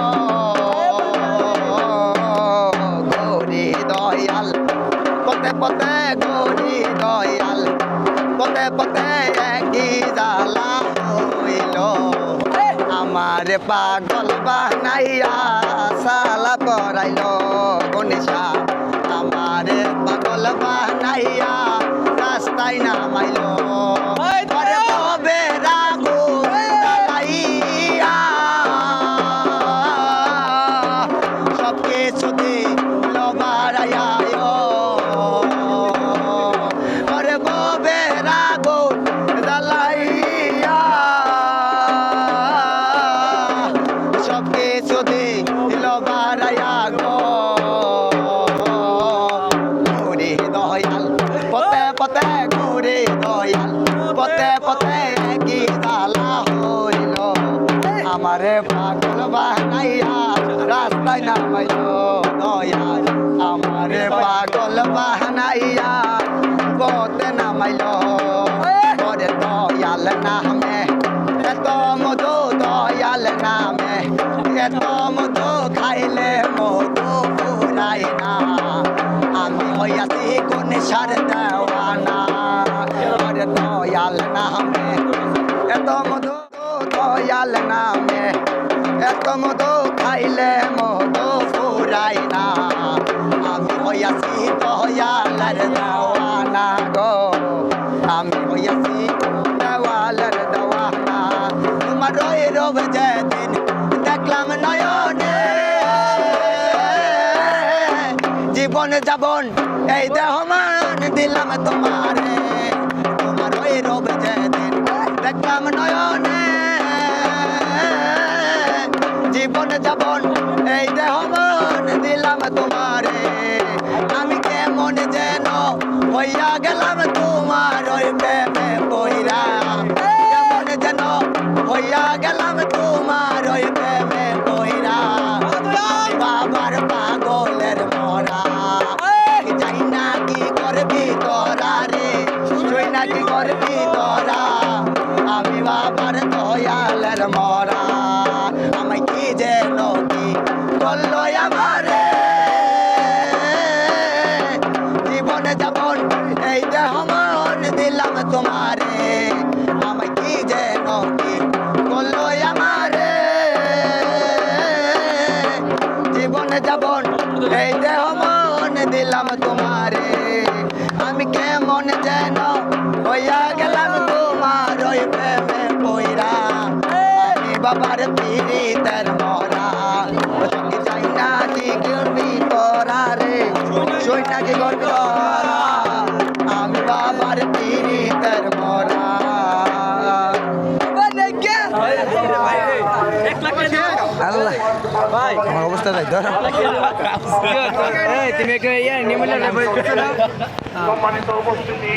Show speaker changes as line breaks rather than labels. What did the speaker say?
ও। গৌরী দয়াল, পথে পথে একই জ্বালা হইল। আমার পাগল বানাইয়া সালা পরাইল গণেশা, আমার পাগল বানাইয়া রাস্তায় নামাইল ঘরে ববে রাগুন জ্বালাইয়া সব কিছু আমারে পাগল বানাইয়া, রাস্তায় নামাইল দয়াল আমারে পাগল বানাইয়া, পথে নামাইল। পরে দয়াল নামে এত মধু দয়াল নামে। এত মধু খাইলে মধু ফুরাই না। আমি হইয়াছি কোন সার দেওয়ানা। পরে দয়াল নামে এত মধু দয়াল নামে এত মধু খাইলে মধু ফুরাই না আমি হইয়াছি দয়ালের দেওয়ানা গো আমি হইয়াছি দেওয়ালের দেওয়ানা তোমার ওই রব যেদিন দেখলাম নয়নে জীবন যাবন এই দেহ মান দিলাম তোমারে তোমার ওই রব যেদিন দেখলাম নয়নে তোমারে। আমি কেমন যেন হইয়া গেলাম তোমার ওই প্রেমে বইরা কেমন যেন হইয়া গেলাম তোমার ওই প্রেমে বইরা বাবার পাগলের মরা। যাই না কি করবি তোরা রে। তুই না কি করবি তোরা। আমি বাবার দয়ালের মরা। আমায় কি যেন কি করল আমারে যাবন। এই দেহ মন দিলাম তোমারে। আমি কেমন যেন হইয়া গেলাম তোমার ওই প্রেমে পইরা। বাবার পিড়িতের মরা। ওই চাই না কি করবি তোরা রে। সই না কি করবি আল্লাহ।
ভাই।
আমার অবস্থা তাই ধর।
এই তুমি একটা ইয়ে নিমুলা
সম্মানিত উপস্থিতি।